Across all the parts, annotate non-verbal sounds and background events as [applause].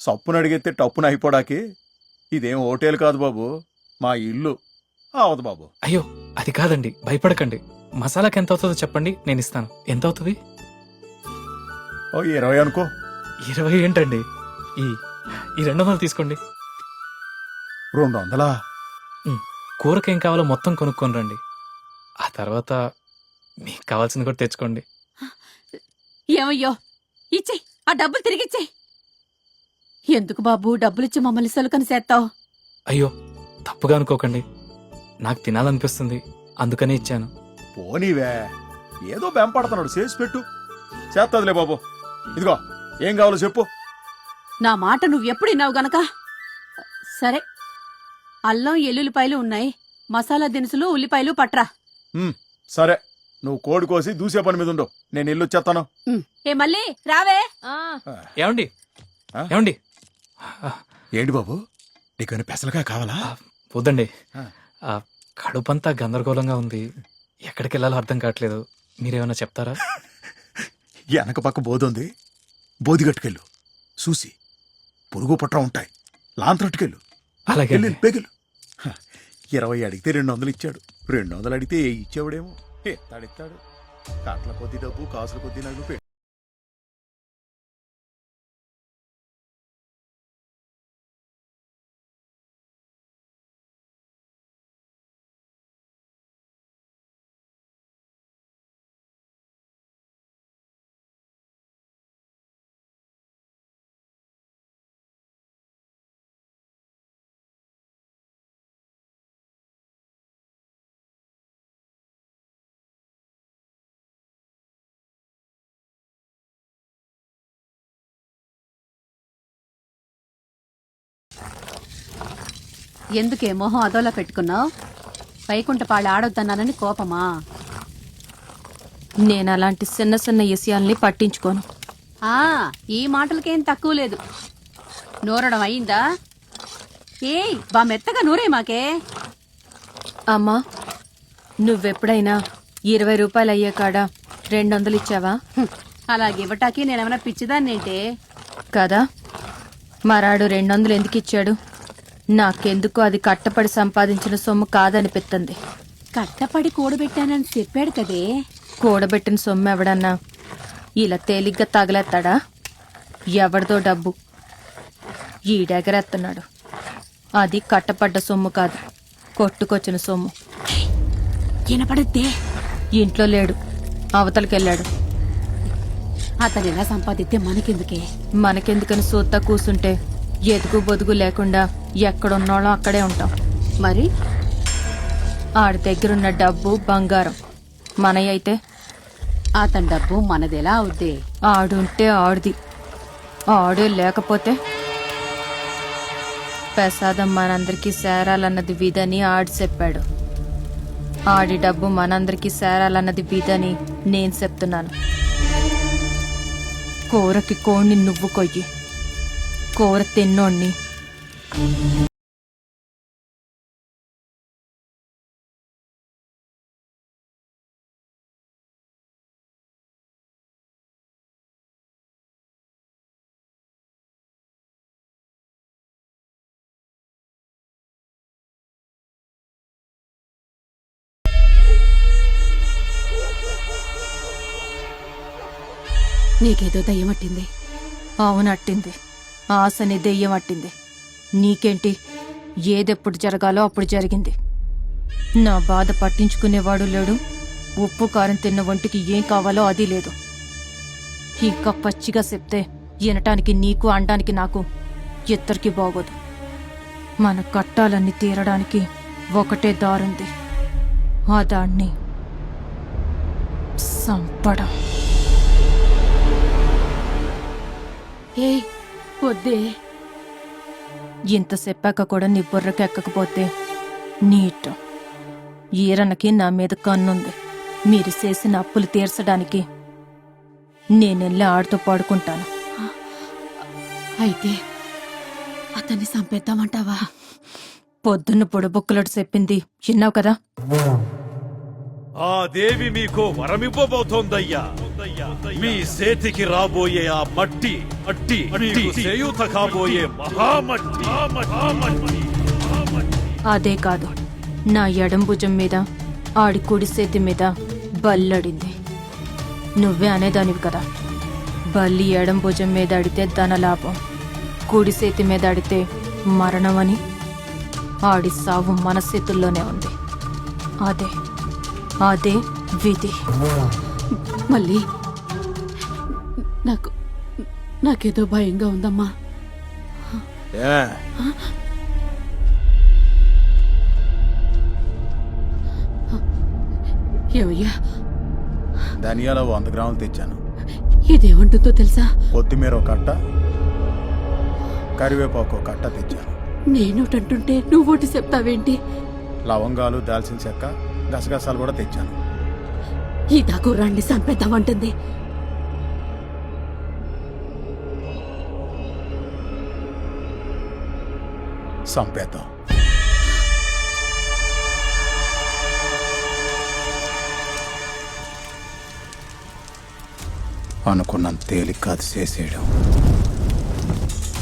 సప్పును అడిగితే టప్పున అయిపోడాకి ఇదేం హోటల్ కాదు బాబు మా ఇల్లు. అవదు బాబు. అయ్యో అది కాదండి భయపడకండి. మసాలాకి ఎంత అవుతుందో చెప్పండి నేను ఇస్తాను. ఎంత అవుతుంది? ఓ ఇరవై అనుకో. ఇరవై ఏంటండి? ఈ ఈ రెండు వందలు తీసుకోండి. రెండు వందలా? కూరకి ఏం కావాలో మొత్తం కొనుక్కొని రండి. ఆ తర్వాత మీకు కావాల్సింది కూడా తెచ్చుకోండి. ఏమయ్యో? ఇచ్చేయ్ ఆ డబ్బులు తిరిగిచ్చేయ్. ఎందుకు బాబు డబ్బులిచ్చి మమ్మల్ని సొలుకని చేస్తావు అయ్యో తప్పుగా అనుకోకండి. నాకు తినాలనిపిస్తుంది. అందుకనే ఇచ్చాను. పోనీవే. ఏదో బెంపడుతున్నాడు. చేసి పెట్టు. చేత్తదిలే బాబు. ఇదిగో ఏం కావాలో చెప్పు. నా మాట నువ్వెప్పుడు విన్నావు గనక? సరే. అల్లం ఎల్లుల్లిపాయలు ఉన్నాయి. మసాలా దినుసులు ఉల్లిపాయలు పట్రా. సరే. నువ్వు కోడి కోసి దూసే పని మీద ఉండు. నేను ఇల్లు వచ్చేస్తాను. ఏ మళ్ళీ? రావే. ఏమండి? ఆ? ఏమండి? ఏంటి బాబు? నీకు పెసలుగా కావాలా? వద్దండి. ఆ. ఆ కడుపంతా గందరగోళంగా ఉంది. ఎక్కడికి వెళ్ళాలో అర్థం కావట్లేదు. మీరేమైనా చెప్తారా? [laughs] వెనక పక్క బోధుంది బోధిగట్టుకెళ్ళు చూసి. పురుగు పట్ర ఉంటాయి. లాంతరట్టుకెళ్ళు అలాగే. పెగులు. ఇరవై అడిగితే రెండు వందలు ఇచ్చాడు. రెండు వందలు అడిగితే ఏ ఇచ్చేవాడేమో? ఎత్తాడిస్తాడు కాట్ల కొద్ది డబ్బు కాసుల కొద్ది నగలు ఎందుకే మొహం అదోలా పెట్టుకున్నావు? వైకుంఠ పాళ్ళు ఆడొద్దన్నానని కోపమా? నేను అలాంటి చిన్న చిన్న విషయాల్ని పట్టించుకోను. ఆ ఈ మాటలకేం తక్కువ లేదు. నూరడం అయిందా? ఏయ్ బా మెత్తగా నూరే మాకే. అమ్మా నువ్వెప్పుడైనా ఇరవై రూపాయలు అయ్యే కాడ రెండు వందలు ఇచ్చావా అలాగే ఇవ్వటాకి నేనేమైనా పిచ్చిదాన్నేంటే? కదా మరాడు రెండు వందలు ఎందుకు ఇచ్చాడు? నాకెందుకు అది కట్టపడి సంపాదించిన సొమ్ము కాదనిపిస్తుంది కట్టపడి కూడబెట్టానని చెప్పాడు కదే. కూడబెట్టిన సొమ్ము ఎవడన్నా? ఇలా తేలిగ్గా తగలేస్తాడా ఎవరిదో డబ్బు. ఈడెగరేస్తున్నాడు అది కట్టపడ్డ సొమ్ము కాదు కొట్టుకొచ్చిన సొమ్ము. వినపడద్దే. ఇంట్లో లేడు అవతలకెళ్ళాడు. అతను ఎలా సంపాదిస్తే మనకెందుకే? మనకెందుకని సూత్తా కూసుంటే? ఎదుగు బొదుగు లేకుండా ఎక్కడున్నాళ్ళో అక్కడే ఉంటాం. మరి? ఆడి దగ్గరున్న డబ్బు బంగారం. మనయ్య అయితే? అతని డబ్బు మనదెలా అవుద్దే? ఆడుంటే ఆడిది. ఆడే లేకపోతే? ప్రసాదం మనందరికీ సేరాలన్నది విధని ఆడి చెప్పాడు. ఆడి డబ్బు మనందరికీ సేరాలన్నది విధని నేను చెప్తున్నాను. కూరకి కోణ్ణి నువ్వు కొయ్యి. కూర తిన్నోణ్ణి నీకేదో దయ్యం పట్టింది అవునట్టింది ఆశని దెయ్యం అట్టింది. నీకేంటి? ఏదెప్పుడు జరగాలో అప్పుడు జరిగింది. నా బాధ పట్టించుకునేవాడు లేడు. ఉప్పు కారం తిన్న ఒంటికి ఏం కావాలో అది లేదు. ఇంకా పచ్చిగా చెప్తే వినటానికి నీకు అనడానికి నాకు ఇద్దరికి బాగోదు. మన కట్టాలన్నీ తీరడానికి ఒకటే దారుంది. ఆ దాన్ని సంపడం. ఏ వద్దే. ఇంత చెప్పాక కూడా నీ బుర్రకి ఎక్కకపోతే నీట్ ఈరన్నకి నా మీద కన్నుంది. మీరు చేసిన అప్పులు తీర్చడానికి నేనెళ్ళి ఆడుతూ పడుకుంటాను. అయితే అతన్ని చంపేద్దామంటావా? పొద్దున్న పొడబొక్కులడు చెప్పింది. విన్నావు కదా? ఆ దేవి మీకు వరమివ్వబోతోందయ్యా. మీ చేతికి రాబోయే ఆ మట్టి మట్టి మీకు చేయూత కాబోయే మహామట్టి. అదే కాదు. నా ఎడం భుజం మీద ఆడి కుడి చేతి మీద బల్లడింది. నువ్వే అనేదానివి కదా. బల్లి ఎడం భుజం మీద అడితే ధనలాభం కుడి చేతి మీద అడితే మరణమని ఆడి సావు మన చేతుల్లోనే ఉంది. అదే. అదే విధి. మళ్ళీ నాకు నాకేదో భయంగా ఉందమ్మా. ఏమయ్యా? ధనియాల వంద గ్రాములు తెచ్చాను. ఇదేమంటుందో తెలుసా? కొత్తిమీర ఒక కట్ట కరివేపాకు ఒక కట్ట తెచ్చాను. నేనోటంటుంటే నువ్వోటి చెప్తావేంటి? లవంగాలు దాల్చిన చెక్క గసగసాలు కూడా తెచ్చాను. ఈ దాకుర్రాన్ని చంపేద్దామంటుంది సంపేద్దాం. అనుకున్నంత తేలిక కాదు చేసేయడం.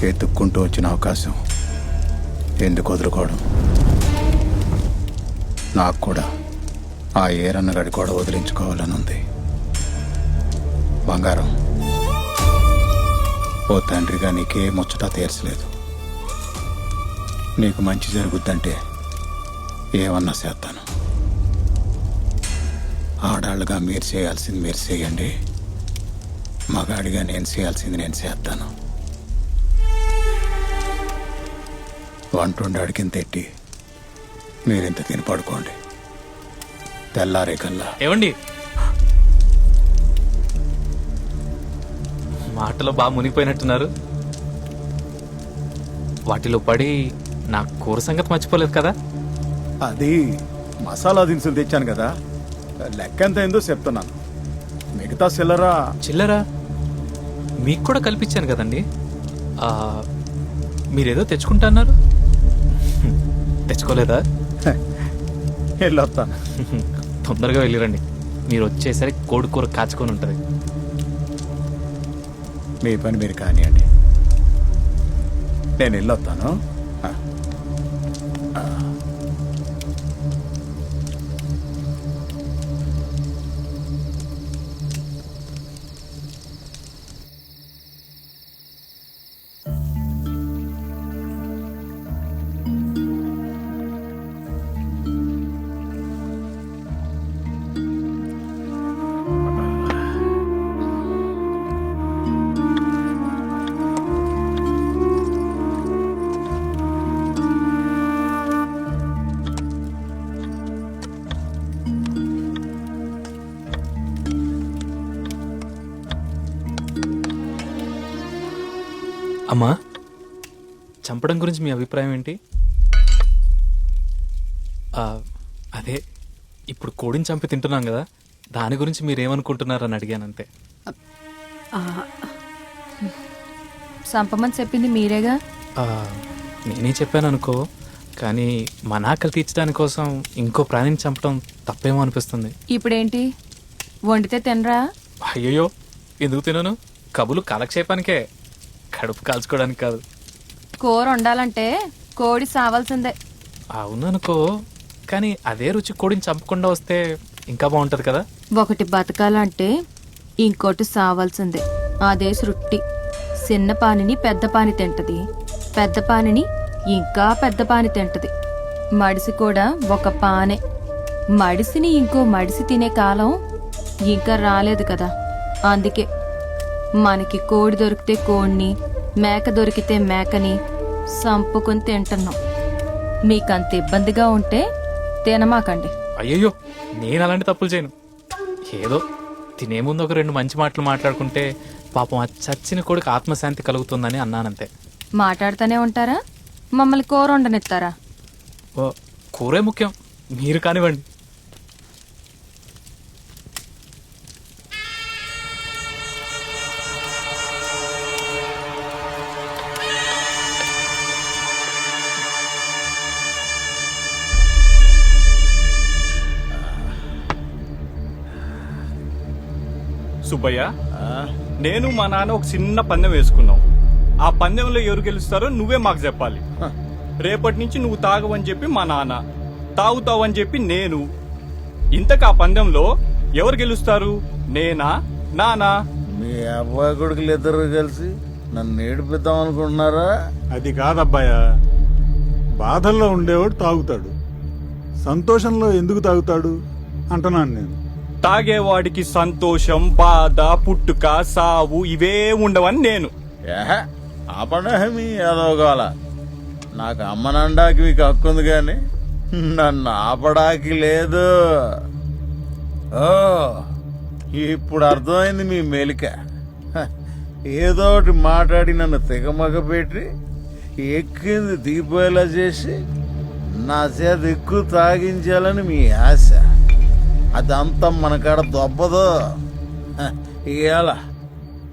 ఎత్తుక్కుంటూ వచ్చిన అవకాశం ఎందుకు వదులుకోవడం? నాకు కూడా. ఆ ఏరన్నగాడి కూడా వదిలించుకోవాలని ఉంది. బంగారం. ఓ తండ్రిగా నీకే ముచ్చట తీర్చలేదు. నీకు మంచి జరుగుద్దంటే ఏమన్నా చేస్తాను. ఆడాళ్ళుగా మీరు చేయాల్సింది మీరు చేయండి. మగాడిగా నేను చేయాల్సింది నేను చేస్తాను. వంటుండి అడిగిన తెట్టి మీరింత తిని పడుకోండి. తెల్లారే కల్లా. ఏమండి మాటలో బాగా మునిగిపోయినట్టున్నారు. వాటిలో పడి నా కూర సంగతి మర్చిపోలేదు కదా? అది మసాలా దినుసులు తెచ్చాను కదా. లెక్క ఎంత అయిందో చెప్తున్నాను. మిగతా సిల్లరా చిల్లరా? మీకు కూడా కల్పించాను కదండి. మీరేదో తెచ్చుకుంటా అన్నారు తెచ్చుకోలేదా? [laughs] వెళ్ళొస్తాను [laughs] తొందరగా వెళ్ళిరండి. మీరు వచ్చేసరికి కోడి కూర కాచుకొని ఉంటుంది. మీ పని మీరు కానివ్వండి నేను వెళ్ళొస్తాను. అమ్మా చంపడం గురించి మీ అభిప్రాయం ఏంటి? అదే ఇప్పుడు కోడిని చంపి తింటున్నాం కదా దాని గురించి మీరేమనుకుంటున్నారని అడిగాను అంతే. సంపమని చెప్పింది మీరేగా? నేనే చెప్పాను అనుకో కానీ మన ఆకలి తీర్చడానికి కోసం ఇంకో ప్రాణిని చంపడం తప్పేమో అనిపిస్తుంది. ఇప్పుడేంటి? వండితే తినరా? అయ్యయ్యో ఎందుకు తినను? కబులు కాలక్షేపానికే. కడుపు కాల్చుకోవడానికి కాదు. కూర వండాలంటే కోడి సావాల్సిందే. అవుననుకో కానీ అదే రుచి కోడిని చంపకుండా వస్తే ఇంకా బాగుంటది కదా? ఒకటి బతకాలంటే ఇంకోటి సావాల్సిందే. అదే సృష్టి. చిన్న పానిని పెద్ద పాని తింటది. పెద్ద పానిని ఇంకా పెద్ద పాని తింటది. మడిసి కూడా ఒక పానే. మడిసిని ఇంకో మడిసి తినే కాలం ఇంకా రాలేదు కదా. అందుకే మనకి కోడి దొరికితే కోడిని మేక దొరికితే మేకని సంపుకొని తింటున్నాం. మీకంత ఇబ్బందిగా ఉంటే తినమాకండి. అయ్యయ్యో నేను అలాంటి తప్పులు చేయను. ఏదో తినే ముందు ఒక రెండు మంచి మాటలు మాట్లాడుకుంటే పాపం ఆ చచ్చిన కొడుకు ఆత్మశాంతి కలుగుతుందని అన్నానంతే. మాట్లాడుతూనే ఉంటారా? మమ్మల్ని కూర వండనిస్తారా? ఓ కూరే ముఖ్యం. మీరు కానివ్వండి. సుబ్బయ్య నేను మా నాన్న ఒక చిన్న పందెం వేసుకున్నాం. ఆ పందెంలో ఎవరు గెలుస్తారో నువ్వే మాకు చెప్పాలి. రేపటి నుంచి నువ్వు తాగవని చెప్పి మా నాన్న తాగుతావని చెప్పి నేను. ఇంతకు ఆ పందెంలో ఎవరు గెలుస్తారు? నేనా? నానా? మీ అబ్బాయి కొడుకులు ఇద్దరు కలిసి నన్ను ఏడిపిద్దాం అనుకుంటున్నారా? అది కాదబ్బాయ. బాధల్లో ఉండేవాడు తాగుతాడు. సంతోషంలో ఎందుకు తాగుతాడు? అంటున్నాను నేను. తాగేవాడికి సంతోషం బాధ పుట్టుక సావు ఇవే ఉండవని నేను. ఏహే ఆపడే మీ ఏదోగాల నాకు అమ్మనండాకి మీకు హక్కుంది కానీ నన్ను ఆపడానికి లేదు. ఓ ఇప్పుడు అర్థమైంది మీ మెలిక. ఏదోటి ఏదో ఒకటి మాట్లాడి నన్ను తెగమగ పెట్టి ఎక్కింది దిగిపోయేలా చేసి నా చేత ఎక్కువ తాగించాలని మీ ఆశ. అదంతా మనకాడ దొబ్బదు. ఇవాళ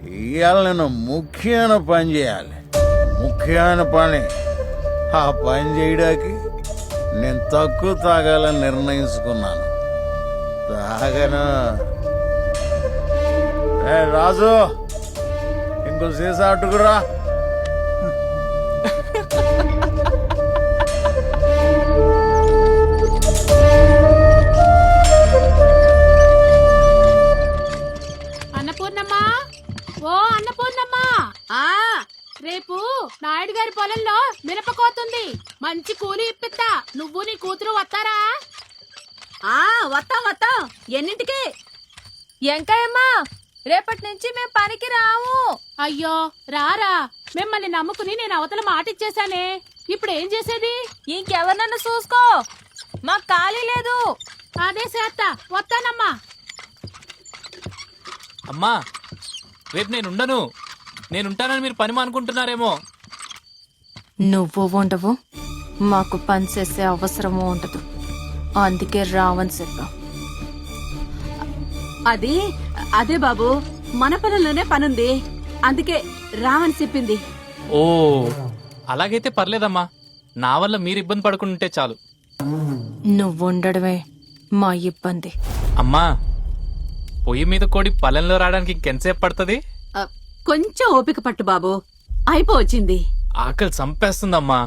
ఇవాళ నేను ముఖ్యమైన పని చేయాలి. ముఖ్యమైన పని. ఆ పని చేయడానికి నేను తక్కువ తాగాలని నిర్ణయించుకున్నాను. తాగను. ఏ రాజు ఇంకో సీసా అట్టుకురా ఎంకాయమ్మా రేపటి నుంచి మేము పనికి రాము. అయ్యో రారా. మిమ్మల్ని నమ్ముకుని నేను అవతల మాట ఇచ్చేసానే ఇప్పుడు ఏం చేసేది? ఇంకెవరినన్నా చూసుకో? మాకు ఖాళీ లేదు. అదే చేస్తా వస్తానమ్మా. అమ్మా రేపు నేను ఉండను. నేనుంటానని మీరు పని అనుకుంటున్నారేమో నువ్వు ఉండవు. మాకు పని చేసే అవసరము ఉండదు. అందుకే రావని చెప్పాం అది అదే బాబు మన పొలంలోనే పనుంది. అందుకే రావని చెప్పింది. ఓ అలాగైతే పర్లేదమ్మా. నా వల్ల మీరు ఇబ్బంది పడకుంటే చాలు. నువ్వు ఉండడమే మా ఇబ్బంది. అమ్మా పొయ్యి మీద కోడి పల్లెంలో రావడానికి ఇంకెంతసేపు పడుతుంది? కొంచెం ఓపిక పట్టు బాబు. అయిపోవచ్చింది ఆకలి చంపేస్తుందమ్మా.